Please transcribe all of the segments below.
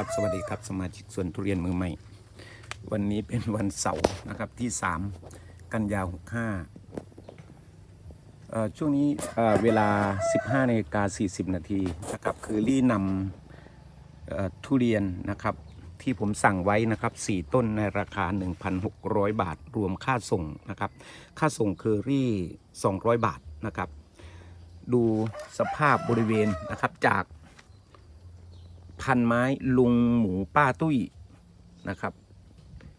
ครับ สวัสดีครับสมาชิกส่วนทุเรียนมือใหม่ วันนี้เป็นวันเสาร์นะครับที่ 3 กันยา65เอ่อช่วงนี้เวลา 15นาฬิกา40 นาทีนะครับคือรี่นำทุเรียนนะครับ ที่ผมสั่งไว้นะครับ 4 ต้นในราคา 1,600 บาท รวมค่าส่งนะครับ ค่าส่งคือรี่ 200 บาทนะครับ ดูสภาพบริเวณนะครับจาก พันไม้ลุงหมูป้าตุ้ยนะครับ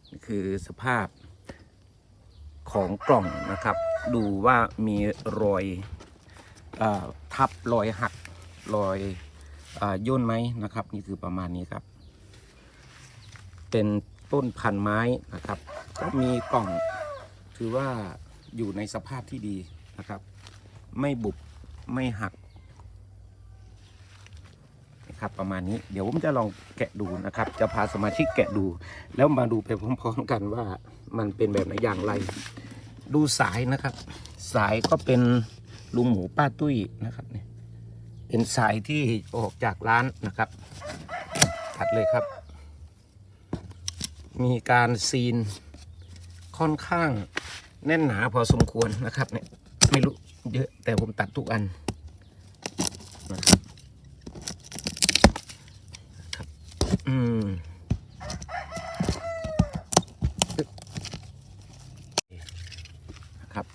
นี่คือสภาพของกล่องนะครับ ดูว่ามีรอยอทับรอยหักรอยอ่อย่นไหมนะครับ นี่คือประมาณนี้ครับ เป็นต้นพันไม้นะครับ ก็มีกล่องถือว่าอยู่ในสภาพที่ดีนะครับ ไม่บุบไม่หัก นะครับ ประมาณนี้เดี๋ยวผมจะลองแกะดูนะครับ จะพาสมาชิกแกะดู แล้วมาดูไปพร้อมๆกันว่ามันเป็นแบบไหนอย่างไร ดูสายนะครับ สายก็เป็นลุงหมูป้าตุ้ยนะครับเนี่ยเป็นสายที่ออกจากร้านนะครับตัดเลยครับ มีการซีนค่อนข้างแน่นหนาพอสมควรนะครับเนี่ยไม่รู้เยอะแต่ผมตัดทุกอันนะครับ อืมนะครับ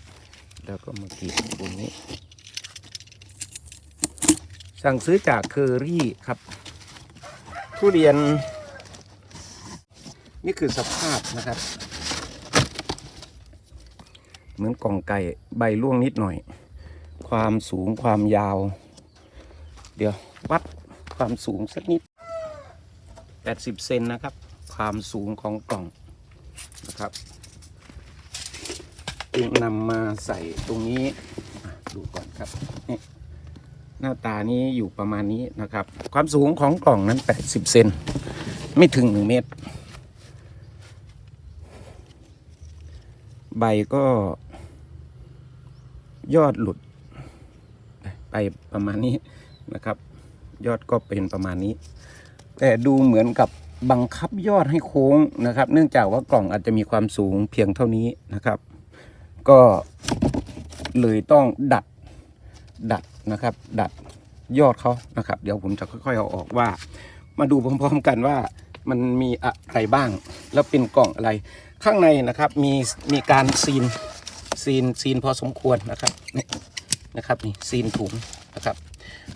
แล้วก็มากรีดตรงนี้ สั่งซื้อจากเคอรี่ครับ ทุเรียน นี่คือสภาพนะครับ เหมือนกล่องไก่ใบร่วงนิดหน่อย ความสูงความยาว เดี๋ยว วัดความสูงสักนิด 80 เซนนะครับ ความสูงของกล่องนะครับจึงนำมาใส่ตรงนี้ดูก่อนครับนี่หน้าตานี้อยู่ประมาณนี้นะครับ ความสูงของกล่องนั้น 80 เซนไม่ถึง 1 เมตร ใบก็ยอดหลุด ไปประมาณนี้นะครับ ยอดก็เป็นประมาณนี้ แต่ดูเหมือนกับบังคับยอดให้โค้งนะครับ เนื่องจากว่ากล่องอาจจะมีความสูงเพียงเท่านี้นะครับ ก็เลยต้องดัดดัดนะครับ ดัดยอดเขานะครับ เดี๋ยวผมจะค่อยๆเอาออกว่า มาดูพร้อมๆกันว่ามันมีอะไรบ้าง แล้วเป็นกล่องอะไร ข้างในนะครับมีมีการซีนซีนซีนพอสมควรนะครับนี่นะครับนี่ซีนถุงนะครับ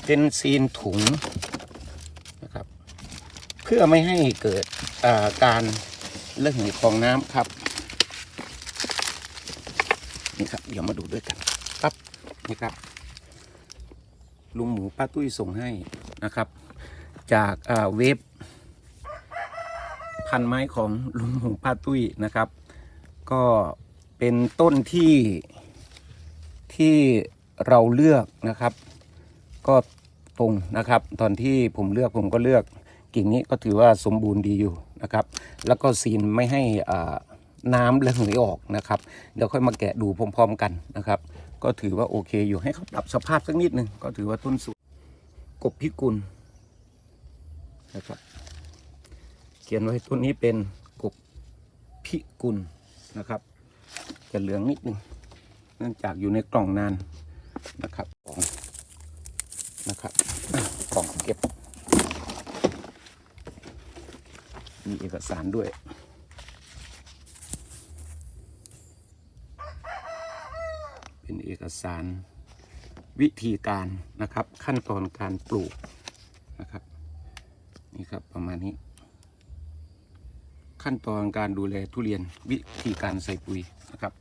เป็นซีนถุงนะครับ เพื่อไม่ให้เกิดาการระเหยของน้ำครับ นี่ครับ เดี๋ยวมาดูด้วยกันปั๊บนี่ครับ ลุงหมูป้าตุ้ยส่งให้นะครับ จากเว็บพันไม้ของลุงหมูป้าตุ้ยนะครับ ก็เป็นต้นที่ที่เราเลือกนะครับ ก็ตรงนะครับ ตอนที่ผมเลือกผมก็เลือก กิ่งนี้ก็ถือว่าสมบูรณ์ดีอยู่นะครับ แล้วก็ซีนไม่ให้อ่าน้ำระเหยออกนะครับ เดี๋ยวค่อยมาแกะดูพร้อม ๆ กันนะครับ ก็ถือว่าโอเคอยู่ให้เขาปรับสภาพสักนิดหนึ่งก็ถือว่าต้นสูงกบพิกุลนะครับเขียนไว้ต้นนี้เป็นกบพิกุลนะครับ จะเหลืองนิดนึงเนื่องจากอยู่ในกล่องนานนะครับของนะครับกล่องเก็บ มีเอกสารด้วย เป็นเอกสารวิธีการนะครับ ขั้นตอนการปลูกนะครับ นี่ครับประมาณนี้ ขั้นตอนการดูแลทุเรียนวิธีการใส่ปุ๋ยนะครับ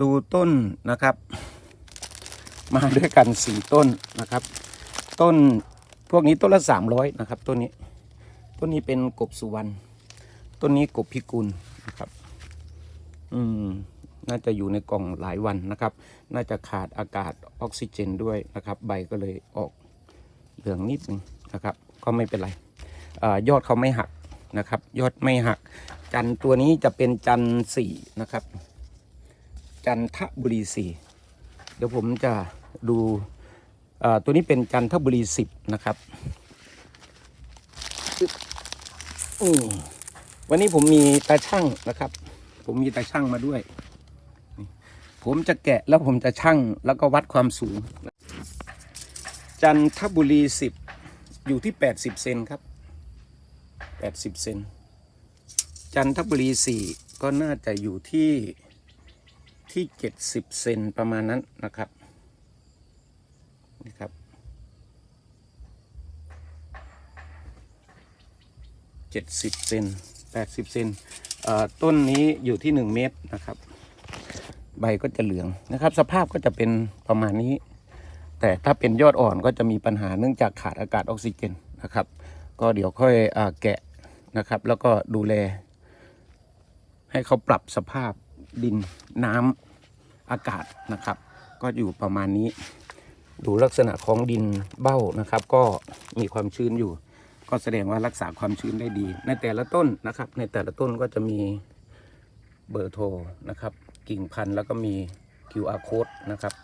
ดูต้นนะครับ มาด้วยกันสี่ต้นนะครับ ต้นพวกนี้ต้นละสามร้อยนะครับต้นนี้ ต้นนี้เป็นกบสุวรรณต้นนี้กบพิกุลนะครับ อืม น่าจะอยู่ในกล่องหลายวันนะครับ น่าจะขาดอากาศออกซิเจนด้วยนะครับ ใบก็เลยออกเหลืองนิดนึงนะครับ ก็ไม่เป็นไรอยอดเขาไม่หักนะครับ ยอดไม่หัก จันตัวนี้จะเป็นจันสี่นะครับ จันทบุรีสี่เดี๋ยวผมจะดูอ่อตัวนี้เป็นจันทบุรีสิบนะครับ วันนี้ผมมีตาช่างนะครับ ผมมีตาช่างมาด้วย ผมจะแกะแล้วผมจะช่างแล้วก็วัดความสูง จันทบุรีสิบอยู่ที่แปดสิบเซนครับแปดสิบเซนจันทบุรีสี่ก็น่าจะอยู่ที่ที่เจ็ดสิบเซนประมาณนั้นนะครับนี่ครับ เจ็ดสิบเซนแปดสิบเซนต้นนี้อยู่ที่หนึ่งเมตรนะครับ ใบก็จะเหลืองนะครับ สภาพก็จะเป็นประมาณนี้ แต่ถ้าเป็นยอดอ่อนก็จะมีปัญหาเนื่องจากขาดอากาศออกซิเจนนะครับ ก็เดี๋ยวค่อยอแกะนะครับ แล้วก็ดูแล ให้เขาปรับสภาพดินน้ำอากาศนะครับ ก็อยู่ประมาณนี้ ดูลักษณะของดินเบ้านะครับ ก็มีความชื้นอยู่ ก็แสดงว่ารักษาความชื้นได้ดี ในแต่ละต้นนะครับ ในแต่ละต้นก็จะมีเบอร์โทรนะครับ กิ่งพันธุ์แล้วก็มี QR code นะครับ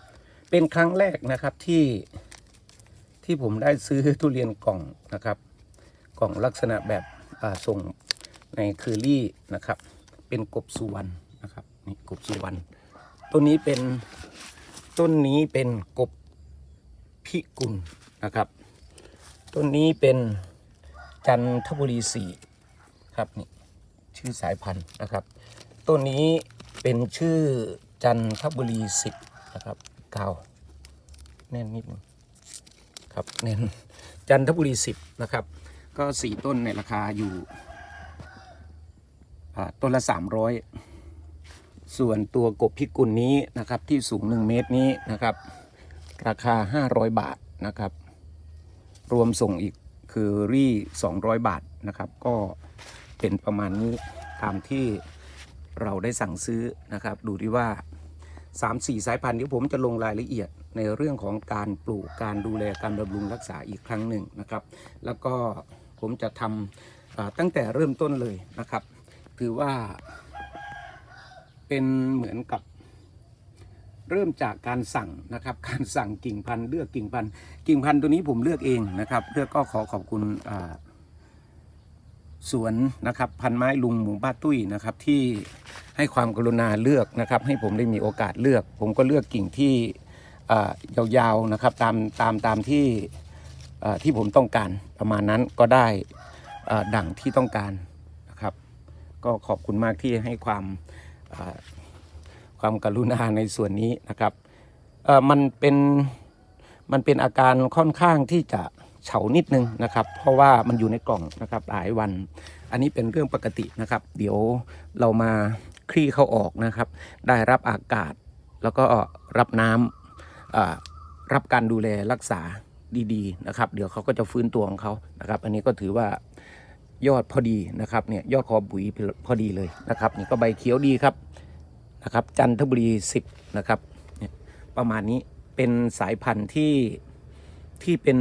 เป็นครั้งแรกนะครับที่ที่ผมได้ซื้อทุเรียนกล่องนะครับ กล่องลักษณะแบบส่งในเคอรี่นะครับ เป็นกบสุวรรณนะครับนี่กบสุวรรณต้นนี้เป็นต้นนี้เป็นกบพิกุลนะครับ ต้นนี้เป็น จันทบุรีสี่ครับนี่ชื่อสายพันธุ์นะครับ ต้นนี้เป็นชื่อจันทบุรีสิบนะครับเก่าแน่นนิดนึงครับแน่นจันทบุรีสิบนะครับ ก็สี่ต้นในราคาอยู่ต้นละสามร้อยส่วนตัวกบพิกุลนี้นะครับที่สูง1เมตรนี้นะครับ ราคา500บาทนะครับ รวมส่งอีก คือรี่ 200 บาทนะครับ ก็เป็นประมาณนี้ตามที่เราได้สั่งซื้อนะครับ ดูที่ว่า 3-4 สายพันธุ์เดี๋ยวผมจะลงรายละเอียดในเรื่องของการปลูกการดูแลการบำรุงรักษาอีกครั้งหนึ่งนะครับ แล้วก็ผมจะทำตั้งแต่เริ่มต้นเลยนะครับ ถือว่าเป็นเหมือนกับ เริ่มจากการสั่งนะครับ การสั่งกิ่งพันธุ์เลือกกิ่งพันธุ์กิ่งพันธุ์ตัวนี้ผมเลือกเองนะครับเลือกก็ขอขอบคุณสวนนะครับพันไม้ลุงหมู่บ้านตุ้ยนะครับที่ให้ความกรุณาเลือกนะครับ ให้ผมได้มีโอกาสเลือก ผมก็เลือกกิ่งที่ยาวๆนะครับตามตามตามที่ที่ผมต้องการประมาณนั้นก็ได้ดั่งที่ต้องการนะครับ ก็ขอบคุณมากที่ให้ความ ความกรุณาในส่วนนี้นะครับเออมันเป็นมันเป็นอาการค่อนข้างที่จะเฉานิดนึงนะครับ เพราะว่ามันอยู่ในกล่องนะครับหลายวัน อันนี้เป็นเรื่องปกตินะครับ เดี๋ยวเรามาคลี่เขาออกนะครับ ได้รับอากาศ แล้วก็รับน้ำอ่ารับการดูแลรักษาดีๆนะครับ เดี๋ยวเขาก็จะฟื้นตัวของเขานะครับ อันนี้ก็ถือว่ายอดพอดีนะครับเนี่ยยอดคอบุ๋ยพอดีเลยนะครับนี่ก็ใบเขียวดีครับ นะครับ จันทบุรี 10 นะครับ ประมาณนี้เป็นสายพันธุ์ที่ที่เป็น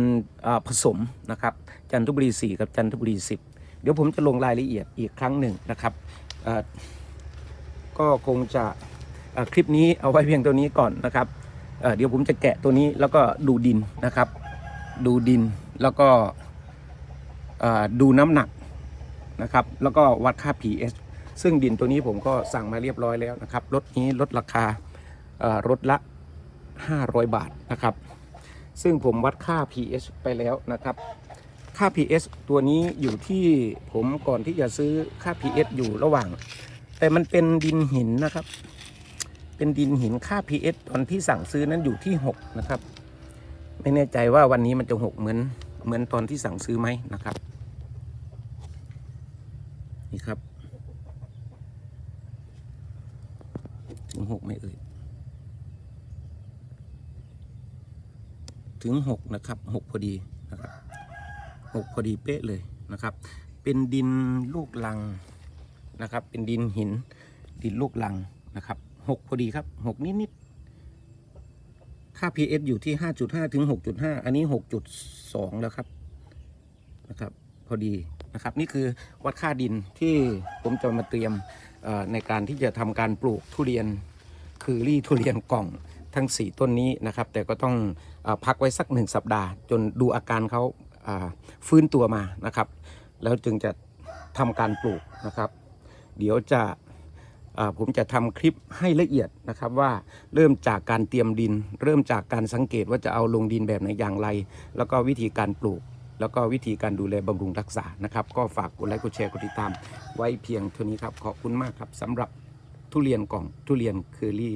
ผสมนะครับ จันทบุรี 4 กับจันทบุรี 10 เดี๋ยวผมจะลงรายละเอียดอีกครั้งหนึ่งนะครับ ก็คงจะคลิปนี้เอาไว้เพียงตัวนี้ก่อนนะครับเดี๋ยวผมจะแกะตัวนี้แล้วก็ดูดินนะครับ ดูดินแล้วก็ดูน้ำหนักนะครับ แล้วก็วัดค่า pH ซึ่งดินตัวนี้ผมก็สั่งมาเรียบร้อยแล้วนะครับรถนี้ลดราคารถละ 500 บาทนะครับ ซึ่งผมวัดค่า pH ไปแล้วนะครับ ค่า pH ตัวนี้อยู่ที่ผมก่อนที่จะซื้อค่า pH อยู่ระหว่าง แต่มันเป็นดินหินนะครับ เป็นดินหินค่า pH ตอนที่สั่งซื้อนั้นอยู่ที่ 6 นะครับ ไม่แน่ใจว่าวันนี้มันจะ 6 เหมือนเหมือนตอนที่สั่งซื้อไหมนะครับ นี่ครับ ถึง หกไหม่เอ่ยถึงหกนะครับหกพอดีนะครับหกพอดีเป๊ะเลยนะครับ เป็นดินลูกลังนะครับ เป็นดินหินดินลูกลังนะครับหกพอดีครับหกนิดนิดๆค่า pH อยู่ที่ห้าจุดห้าถึงหกจุดห้าอันนี้หกจุดสองแล้วครับนะครับ พอดีนะครับ นี่คือวัดค่าดินที่ผมจะมาเตรียมในการที่จะทำการปลูกทุเรียน คือรี่ทุเรียนกล่องทั้ง 4 ต้นนี้นะครับ แต่ก็ต้องอพักไว้สักหนึ่งสัปดาห์ จนดูอาการเขาฟื้นตัวมานะครับ แล้วจึงจะทำการปลูกนะครับ เดี๋ยวจะผมจะทำคลิปให้ละเอียดนะครับว่าเริ่มจากการเตรียมดิน เริ่มจากการสังเกตว่าจะเอาลงดินแบบไหนอย่างไร แล้วก็วิธีการปลูก แล้วก็วิธีการดูแลบำรุงรักษานะครับ ก็ฝากกดไลค์กดแชร์กดติดตาม ไว้เพียงเท่านี้ครับขอบคุณมากครับสำหรับ ทุเรียนกล่องทุเรียนเคอรี่